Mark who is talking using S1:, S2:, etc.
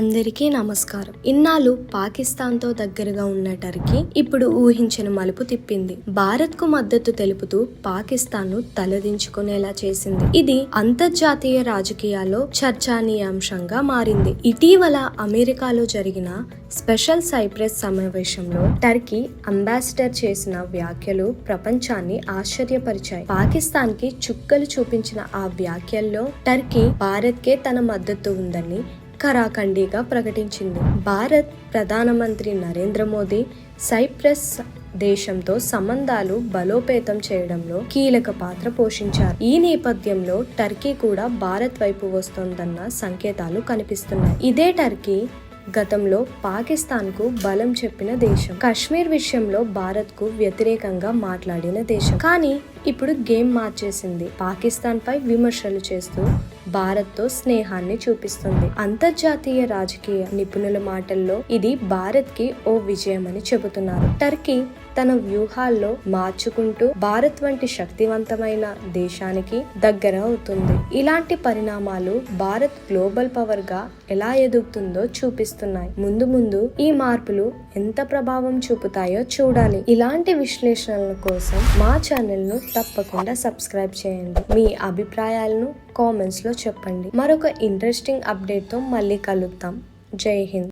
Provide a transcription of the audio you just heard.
S1: అందరికీ నమస్కారం. ఇన్నాళ్ళు పాకిస్తాన్తో దగ్గరగా ఉన్న టర్కీ ఇప్పుడు ఊహించిన మలుపు తిప్పింది. భారత్కు మద్దతు తెలుపుతూ పాకిస్తాన్ను తలదించుకునేలా చేసింది. ఇది అంతర్జాతీయ రాజకీయాల్లో చర్చానీయాంశంగా మారింది. ఇటీవల అమెరికాలో జరిగిన స్పెషల్ సైప్రస్ సమావేశంలో టర్కీ అంబాసిడర్ చేసిన వ్యాఖ్యలు ప్రపంచాన్ని ఆశ్చర్యపరిచాయి. పాకిస్తాన్కి చుక్కలు చూపించిన ఆ వ్యాఖ్యల్లో టర్కీ భారత్ కే తన మద్దతు ఉందని ఖరాఖండిగా ప్రకటించింది. భారత్ ప్రధానమంత్రి నరేంద్ర మోదీ సైప్రస్ దేశంతో సంబంధాలు బలోపేతం చేయడంలో కీలక పాత్ర పోషించారు. ఈ నేపథ్యంలో టర్కీ కూడా భారత్ వైపు వస్తోందన్న సంకేతాలు కనిపిస్తున్నాయి. ఇదే టర్కీ గతంలో పాకిస్తాన్కు బలం చెప్పిన దేశం. కశ్మీర్ విషయంలో భారత్కు వ్యతిరేకంగా మాట్లాడిన దేశం. కానీ ఇప్పుడు గేమ్ మార్చేసింది. పాకిస్తాన్ పై విమర్శలు చేస్తూ భారత్తో స్నేహాన్ని చూపిస్తుంది. అంతర్జాతీయ రాజకీయ నిపుణుల మాటల్లో ఇది భారత్కి ఓ విజయమని చెబుతున్నారు. టర్కీ తన వ్యూహాల్లో మార్చుకుంటూ భారత్ వంటి శక్తివంతమైన దేశానికి దగ్గర అవుతుంది. ఇలాంటి పరిణామాలు భారత్ గ్లోబల్ పవర్గా ఎలా ఎదుగుతుందో చూపిస్తున్నాయి. ముందు ముందు ఈ మార్పులు ఎంత ప్రభావం చూపుతాయో చూడాలి. ఇలాంటి విశ్లేషణల కోసం మా ఛానల్ను తప్పకుండా సబ్స్క్రైబ్ చేయండి. మీ అభిప్రాయాలను కామెంట్స్లో చెప్పండి. మరొక ఇంట్రెస్టింగ్ అప్డేట్తో మళ్ళీ కలుద్దాం. జై హింద్.